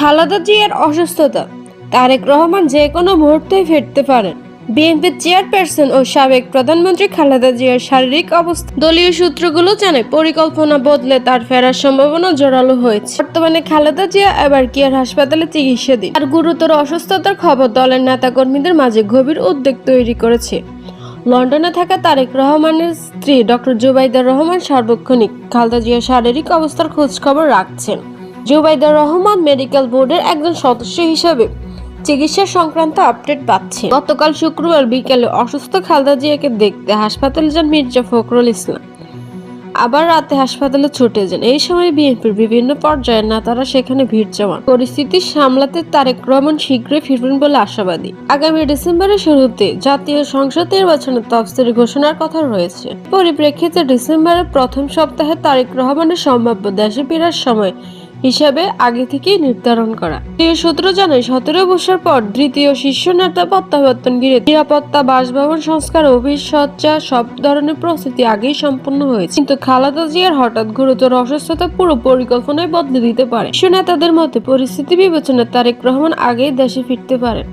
খালেদা জিয়ার অসুস্থতা, তারেক রহমান যে কোনো মুহূর্তেই ফিরতে পারেন। বিএনপির চেয়ারপারসন ও সাবেক প্রধানমন্ত্রী খালেদা জিয়ার শারীরিক অবস্থা। দলীয় সূত্রগুলো জানে পরিকল্পনা বদলে তার ফেরার সম্ভাবনা জোরালো হয়েছে। বর্তমানে খালেদা জিয়া এবার কেয়ার হাসপাতালে চিকিৎসাধীন। আর গুরুতর অসুস্থতার খবর দলের নেতাকর্মীদের মাঝে গভীর উদ্বেগ তৈরি করেছে। লন্ডনে থাকা তারেক রহমানের স্ত্রী ডক্টর জুবাইদা রহমান সার্বক্ষণিক খালেদা জিয়ার শারীরিক অবস্থার খোঁজখবর রাখছেন। জুবাইদা রহমান মেডিকেল বোর্ডের একজন সদস্য হিসেবে চিকিৎসা সংক্রান্ত আপডেট পাচ্ছে। গতকাল শুক্রবার বিকেলে অসুস্থ খালেদা জিয়াকে দেখতে হাসপাতালে যান মির্জা ফখরুল ইসলাম। আবার রাতে হাসপাতালে ছুটে যান। এই সময় বিএনপির বিভিন্ন পর্যায়ের নেতারা সেখানে ভিড় জমান। পরিস্থিতি সামলাতে তারেক রহমান শীঘ্রই ফিরবেন বলে আশাবাদী। আগামী ডিসেম্বরের শুরুতে জাতীয় সংসদ নির্বাচনের তফসিল ঘোষণার কথা রয়েছে। পরিপ্রেক্ষিতে ডিসেম্বরের প্রথম সপ্তাহে তারেক রহমানের সম্ভাব্য দেশে ফেরার সময় হিসাবে আগে থেকেই নির্ধারণ করা। সূত্র জানায় সতেরো বছর পর দ্বিতীয় শীর্ষ নেতা প্রত্যাবর্তন ঘিরে নিরাপত্তা, বাসভবন সংস্কার, অভিসজ্জা সজ্জা সব ধরনের প্রস্তুতি আগেই সম্পন্ন হয়েছে। কিন্তু খালাদা জিয়ার হঠাৎ গুরুতর অসুস্থতা পুরো পরিকল্পনায় বদলে দিতে পারে। শীর্ষ নেতাদের মতে পরিস্থিতি বিবেচনায় তারেক রহমান আগেই দেশে ফিরতে পারেন।